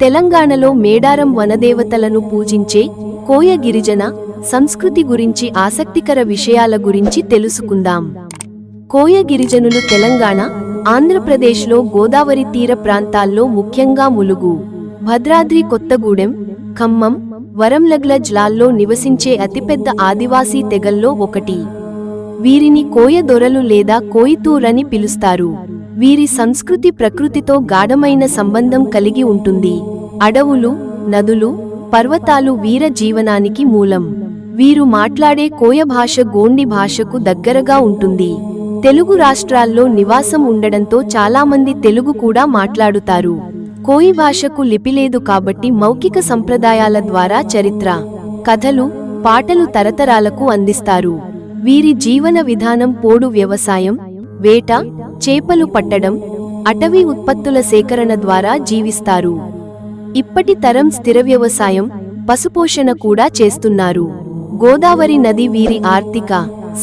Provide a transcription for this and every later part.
తెలంగాణలో మేడారం వనదేవతలను పూజించే కోయ గిరిజన సంస్కృతి గురించి ఆసక్తికర విషయాల గురించి తెలుసుకుందాం. కోయ గిరిజనులు తెలంగాణ ఆంధ్రప్రదేశ్లో గోదావరి తీర ప్రాంతాల్లో ముఖ్యంగా ములుగు భద్రాద్రి కొత్తగూడెం ఖమ్మం వరంలగ్ల జ్లాల్లో నివసించే అతిపెద్ద ఆదివాసీ తెగల్లో ఒకటి. వీరిని కోయ దొరలు లేదా కోయితూర్ అని పిలుస్తారు. వీరి సంస్కృతి ప్రకృతితో గాఢమైన సంబంధం కలిగి ఉంటుంది. అడవులు నదులు పర్వతాలు వీర జీవనానికి మూలం. వీరు మాట్లాడే కోయ భాష గోండి భాషకు దగ్గరగా ఉంటుంది. తెలుగు రాష్ట్రాల్లో నివాసం ఉండడంతో చాలామంది తెలుగు కూడా మాట్లాడుతారు. కోయి భాషకు లిపిలేదు కాబట్టి మౌఖిక సంప్రదాయాల ద్వారా చరిత్ర కథలు పాటలు తరతరాలకు అందిస్తారు. వీరి జీవన విధానం పోడు వ్యవసాయం వేట చేపలు పట్టడం అటవీ ఉత్పత్తుల సేకరణ ద్వారా జీవిస్తారు. ఇప్పటి తరం స్థిర వ్యవసాయం పశుపోషణ కూడా చేస్తున్నారు. గోదావరి నది వీరి ఆర్థిక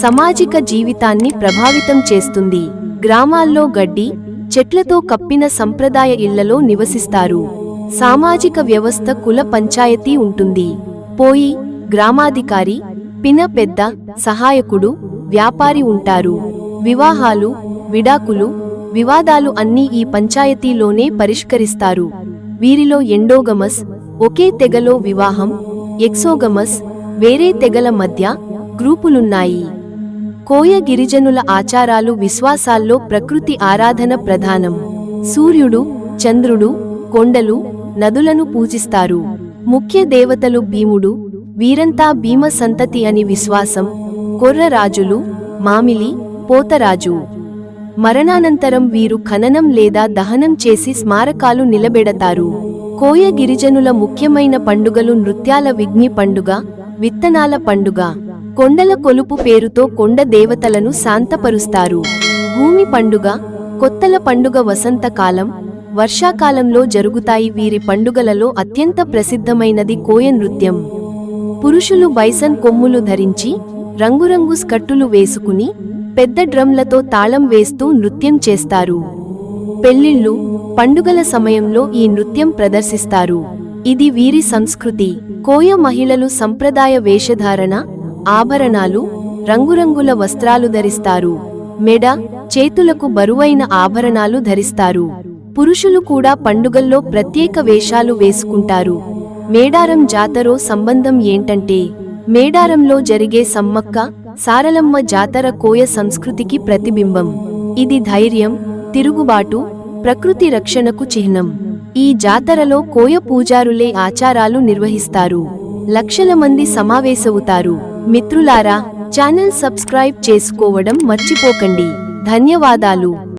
సామాజిక జీవితాన్ని ప్రభావితం చేస్తుంది. గ్రామాల్లో గడ్డి చెట్లతో కప్పిన సంప్రదాయ ఇళ్ళలో నివసిస్తారు. సామాజిక వ్యవస్థ కుల పంచాయతీ ఉంటుంది. పోయి గ్రామాధికారి పిన పెద్ద సహాయకుడు వ్యాపారి ఉంటారు. వివాహాలు విడాకులు వివాదాలు అన్నీ ఈ పంచాయతీలోనే పరిష్కరిస్తారు. వీరిలో ఎండోగమస్ ఒకే తెగలో వివాహం ఎక్సోగమస్ వేరే తెగల మధ్య గ్రూపులున్నాయి. కోయ గిరిజనుల ఆచారాలు విశ్వాసాల్లో ప్రకృతి ఆరాధన ప్రధానం. సూర్యుడు చంద్రుడు కొండలు నదులను పూజిస్తారు. ముఖ్య దేవతలు భీముడు వీరంతా భీమ సంతతి అని విశ్వాసం. కొర్రరాజులు మామిలి పోతరాజు. మరణానంతరం వీరు ఖననం లేదా దహనం చేసి స్మారకాలు నిలబెడతారు. కోయ గిరిజనుల ముఖ్యమైన పండుగలు నృత్యాల విఘ్ని పండుగ విత్తనాల పండుగ. కొండల కొలుపు పేరుతో కొండ దేవతలను శాంతపరుస్తారు. భూమి పండుగ కొత్తల పండుగ వసంతకాలం వర్షాకాలంలో జరుగుతాయి. వీరి పండుగలలో అత్యంత ప్రసిద్ధమైనది కోయ నృత్యం. పురుషులు బైసన్ కొమ్ములు ధరించి రంగురంగు స్కర్టులు వేసుకుని పెద్ద డ్రమ్లతో తాళం వేస్తూ నృత్యం చేస్తారు. పెళ్ళిళ్ళు పండుగల సమయంలో ఈ నృత్యం ప్రదర్శిస్తారు. ఇది వీరి సంస్కృతి. కోయ మహిళలు సంప్రదాయ వేషధారణ ఆభరణాలు రంగురంగుల వస్త్రాలు ధరిస్తారు. మెడ చేతులకు బరువైన ఆభరణాలు ధరిస్తారు. పురుషులు కూడా పండుగల్లో ప్రత్యేక వేషాలు వేసుకుంటారు. మేడారం జాతరో సంబంధం ఏంటంటే మేడారంలో జరిగే సమ్మక్క సారలమ్మ జాతర కోయ సంస్కృతికి ప్రతిబింబం. ఇది ధైర్యం తిరుగుబాటు ప్రకృతి రక్షణకు చిహ్నం. ఈ జాతరలో కోయ పూజారులే ఆచారాలు నిర్వహిస్తారు. లక్షల మంది సమావేశవుతారు. మిత్రులారా ఛానల్ సబ్స్క్రైబ్ చేసుకోవడం మర్చిపోకండి. ధన్యవాదాలు.